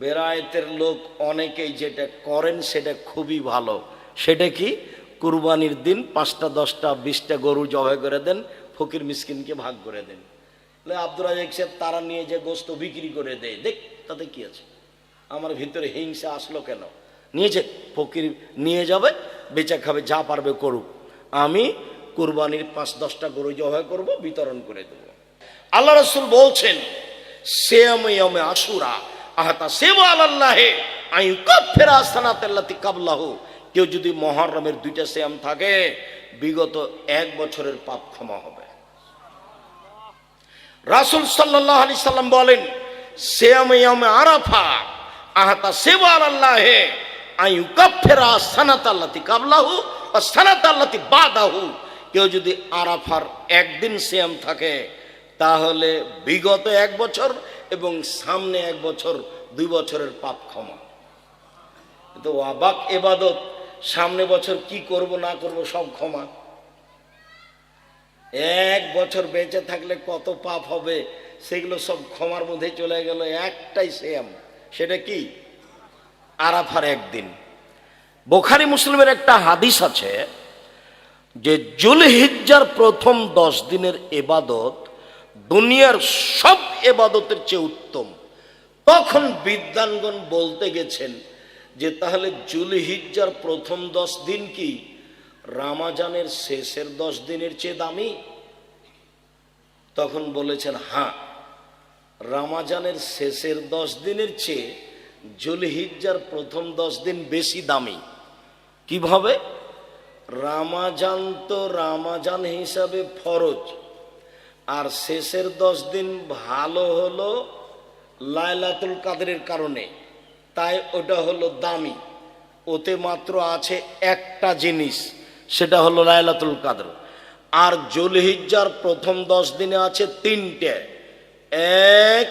বেরায়েতের লোক অনেকেই যেটা করেন সেটা খুবই ভালো। সেটা কি? কুরবানির দিন পাঁচটা, দশটা, বিশটা গরু জবাই করে দেন, ফকির মিসকিনকে ভাগ করে দেন। আব্দুল রাজাক সাহেব তারা নিয়ে যে গোস্ত বিক্রি করে দেয়, দেখ তাতে কি আছে? আমার ভিতরে হিংসা আসলো কেন? নিয়েছে, ফকির নিয়ে যাবে, বেচা খাবে, যা পারবে করুক। আমি কুরবানির পাঁচ, দশটা গরু জবাই করব, বিতরণ করে দেব। আল্লাহ রসুল বলছেন সেমে আশুরা আহতা সেবা আল্লাহে আইন কফেরা কেউ যদি মহরমের দুইটা শ্যাম থাকে, বিগত এক বছরের পাপ ক্ষমা হবে। রাসুল সাল্লাহ আলি সাল্লাম বলেন সেমে আরাফা, আহতা সেবা আল্লাহে কেউ যদি আরাফার একদিন শ্যাম থাকে, তাহলে বিগত এক বছর এবং সামনে এক বছর, দুই বছরের পাপ ক্ষমা। কিন্তু অবাক এবাদত, সামনে বছর কি করব, না করব, সব ক্ষমা। এক বছর বেঁচে থাকলে কত পাপ হবে, সেগুলো সব ক্ষমার মধ্যে চলে গেল, একটাই সেম সেটা কি? আরাফার একদিন। বোখারি মুসলিমের একটা হাদিস আছে যে, জুলহিজ্জার প্রথম দশ দিনের এবাদত দুনিয়ার সব এবাদতের চেয়ে উত্তম। তখন বিদ্যানগণ বলতে গেছেন যে, তাহলে জুলহিজ্জার প্রথম দশ দিন কি? রামাজানের শেষের দশ দিনের চেয়ে দামি? তখন বলেছেন হ্যাঁ রামাজানের শেষের দশ দিনের চেয়ে জুলহিজ্জার প্রথম দশ দিন বেশি দামি। কীভাবে? রামাজান তো রামাজান হিসাবে ফরজ। আর শেষের দশ দিন ভালো হলো লায়লাতুল কাদরের কারণে। তাই ওটা হলো দামি। ওতে মাত্র আছে একটা জিনিস, সেটা হলো লায়লাতুল কাদর। আর জুলহিজ্জার প্রথম দশ দিনে আছে তিনটে। এক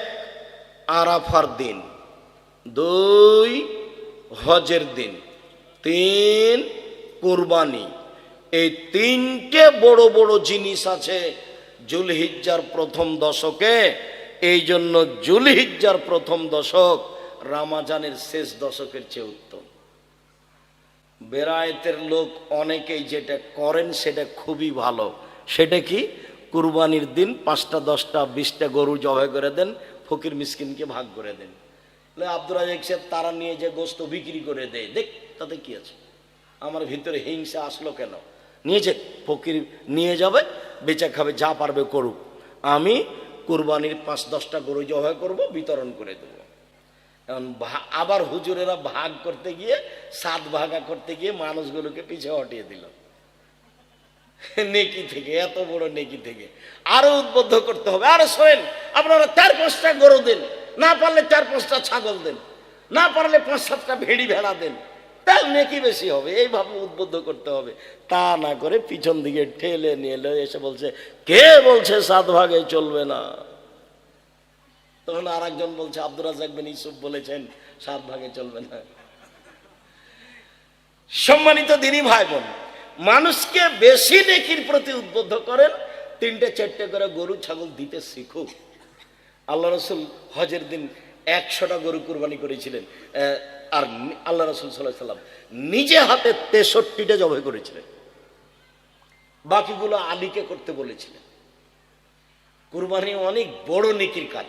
আরাফার দিন, দুই হজের দিন, তিন কুরবানি। এই তিনটে বড় বড় জিনিস আছে জুলহিজ্জার প্রথম দশকে, এই জন্য জুলহিজ্জার প্রথম দশক রামাজানের শেষ দশকের চেয়ে উত্তম। বেরায়েতের লোক অনেকেই যেটা করেন সেটা খুবই ভালো। সেটা কি? কুরবানির দিন পাঁচটা, দশটা, বিশটা গরু জবাই করে দেন, ফকির মিসকিনকে ভাগ করে দেন। আব্দুল রাজাক সাহেব, তারা নিয়ে যে গোস্ত বিক্রি করে দেয়, দেখ, তাতে কি আছে? আমার ভিতরে হিংসা আসলো কেন? নিয়েছে ফকির নিয়ে যাবে বেচা খাবে, যা পারবে করুক। আমি কুরবানির পাঁচ, দশটা গরু জবাই করব, বিতরণ করে দেবো। এখন আবার হুজুরেরা ভাগ করতে গিয়ে, সাত ভাগা করতে গিয়ে মানুষগুলোকে পিছে হটিয়ে দিল। নেকি থেকে, এত বড় নেকি থেকে। আরও উদ্বুদ্ধ করতে হবে। আরে শোনেন, আপনারা চার পাঁচটা গরু দেন। না পারলে চার পাঁচটা ছাগল দেন। না পারলে পাঁচ, সাতটা ভেড়ি ভেড়া দেন। তার নেকি বেশি হবে, এইভাবে উদ্বুদ্ধ করতে হবে। তা না করে পিছন দিকে ঠেলে নিয়ে এসে বলছে, কে বলছে সাত ভাগে চলবে না? তখন আর একজন বলছে, আব্দুর রাজাক বিন ইসুফ বলেছেন, সাত ভাগে চলবে না। সম্মানিত দিনী ভাই বোন মানুষকে বেশি নেকির প্রতি উদ্বুদ্ধ করেন, তিনটে চারটে করে গরু, ছাগল দিতে শিখুক। আল্লাহ রসুল হজের দিন একশোটা গরু কুরবানি করেছিলেন। আর আল্লাহ রসুল সাল্লাহ সাল্লাম নিজে হাতে তেষট্টিটা জবাই করেছিলেন। বাকিগুলো আলীকে করতে বলেছিলেন। কুরবানি অনেক বড় নেকির কাজ।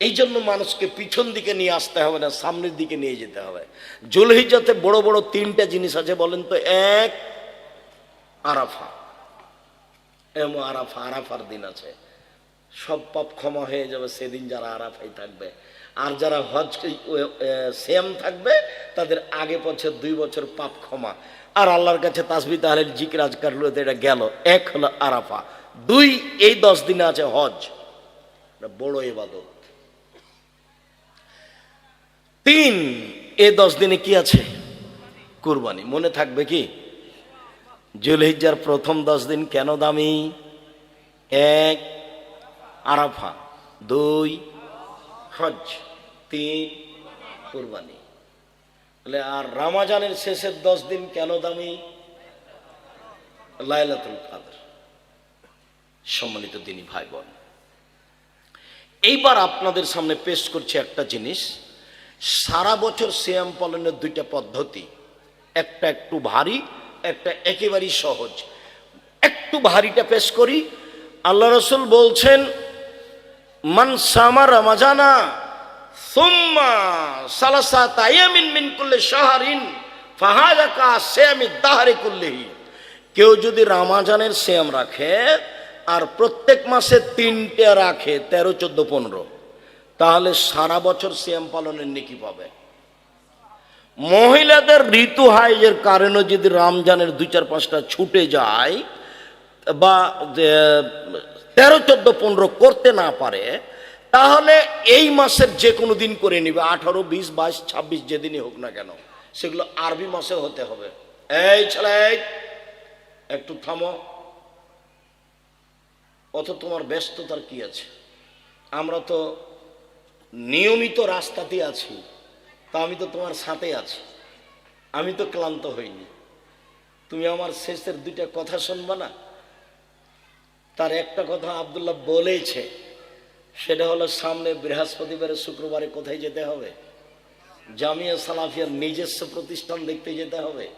এই জন্য মানুষকে পিছন দিকে নিয়ে আসতে হবে না, সামনের দিকে নিয়ে যেতে হবে। জুলহিজাতে বড় বড় তিনটা জিনিস আছে, বলেন তো, এক, আরাফা। এম আরাফা, আরাফার দিন আছে। সব পাপ ক্ষমা হয়ে যাবে, সেদিন যারা আরাফাই থাকবে। আর যারা হজ সেম থাকবে, তাদের আগে বছর দুই বছর পাপ ক্ষমা। আর আল্লাহর কাছে তাসবি তাহলে জিকির আজকার এটা গেল। এক হলো আরাফা। দুই, এই দশ দিনে আছে হজ। বড় এবাদত তিন এ দশ দিনে কি আছে? কুরবানি। মনে থাকবে কি? জুলহিজ্জার প্রথম দশ দিন কেন দামি? এক, আরাফা। দুই হজ তিন কুরবানি। তাহলে আর রামাজানের শেষের দশ দিন কেন দামি? লাইলাতুল কাদর। সম্মানিত দিনী ভাই বোন এইবার আপনাদের সামনে পেশ করছি একটা জিনিস। সারা বছর শ্যাম পালনের দুইটা পদ্ধতি, একটা একটু ভারী, একটা একেবারেই সহজ। একটু ভারীটা পেশ করি। আল্লাহ রসুল বলছেন রমাজানা আয়ামিন মিন কুল্লিহি। কেউ যদি রামাজানের শ্যাম রাখে, আর প্রত্যেক মাসে তিনটে রাখে, তেরো, চোদ্দ, পনেরো, তাহলে সারা বছর শ্যাম পালনের নেকি পাবে। মহিলাদের ঋতু হাইজের কারণে যদি রামজানের দুই, চার, পাঁচটা ছুটে যায়, বা তেরো, চোদ্দ, পনেরো করতে না পারে, তাহলে এই মাসের যে কোনো দিন করে নিবে। আঠারো, বিশ, বাইশ, ছাব্বিশ, যেদিনই হোক না কেন, সেগুলো আরবি মাসে হতে হবে। এই ছেলে একটু থামো। অত তোমার ব্যস্ততার কি আছে? আমরা তো নিয়মিত রাস্তাতে আছি, তা আমি তো তোমার সাথে আছি। আমি তো ক্লান্ত হইনি। তুমি আমার শেষের দুইটা কথা শুনবা না? তার একটা কথা আবদুল্লাহ বলেছে সেটা হলো সামনে বৃহস্পতিবারে শুক্রবারে কোথায় যেতে হবে? জামিয়া সালাফিয়ার নিজস্ব প্রতিষ্ঠান দেখতে যেতে হবে।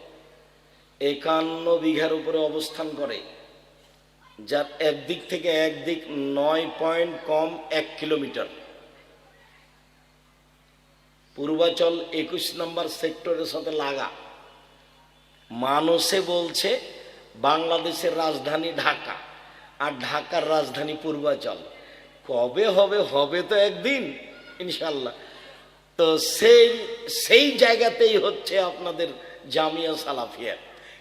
একান্ন বিঘার উপরে অবস্থান করে, যার একদিক থেকে একদিক নয় পয়েন্ট কম এক কিলোমিটার। পূর্বাচল একুশ নম্বর সেক্টরের সাথে লাগা। মানুষে বলছে, বাংলাদেশের রাজধানী ঢাকা। আর ঢাকার রাজধানী পূর্বাচল। কবে হবে? হবে তো একদিন ইনশাল্লাহ তো সেই সেই জায়গাতেই হচ্ছে আপনাদের জামিয়া সালাফিয়া।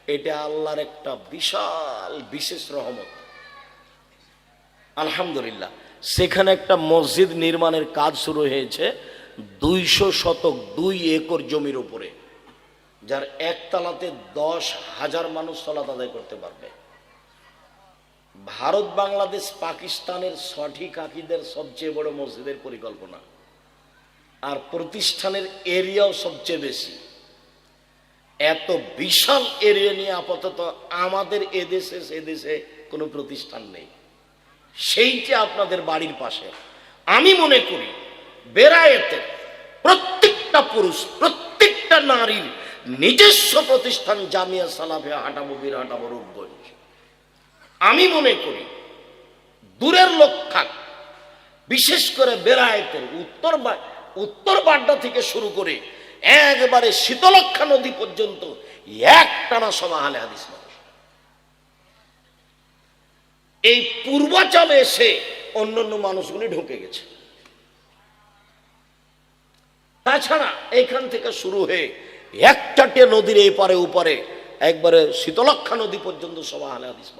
এটা আল্লাহর একটা বিশাল, বিশেষ রহমত। আলহামদুলিল্লাহ। সেখানে একটা মসজিদ নির্মাণের কাজ শুরু হয়েছে দুইশো শতক দুই একর জমির উপরে, যার একতলাতে দশ হাজার মানুষ সলাত আদায় করতে পারবে। ভারত, বাংলাদেশ, পাকিস্তানের সঠিক আকিদের সবচেয়ে বড় মসজিদের পরিকল্পনা। আর প্রতিষ্ঠানের এরিয়াও সবচেয়ে বেশি। এত বিশাল এরিয়া নিয়ে আপাতত আমাদের এদেশে, সে দেশে কোনো প্রতিষ্ঠান নেই। সেইটা আপনাদের বাড়ির পাশে। আমি মনে করি, বেরায়েতে প্রত্যেকটা পুরুষ, প্রত্যেকটা নারীর নিজস্ব প্রতিষ্ঠান জামিয়া সালাফিয়া হাঁটাবো বীর হাঁটাবো রূপগঞ্জ আমি মনে করি দূরের লোক থাক বিশেষ করে বেড়ায়তের উত্তর উত্তর বাড্ডা থেকে শুরু করে একবারে শীতলক্ষা নদী পর্যন্ত এক টানা সভা হালে হাদিস এই পূর্বাচলে এসে অন্য অন্য মানুষগুলি ঢুকে গেছে। তাছাড়া এখান থেকে শুরু হয়ে একটাটে নদীর এই পারে ওপারে একবারে শীতলক্ষা নদী পর্যন্ত সভা হালে হাদিস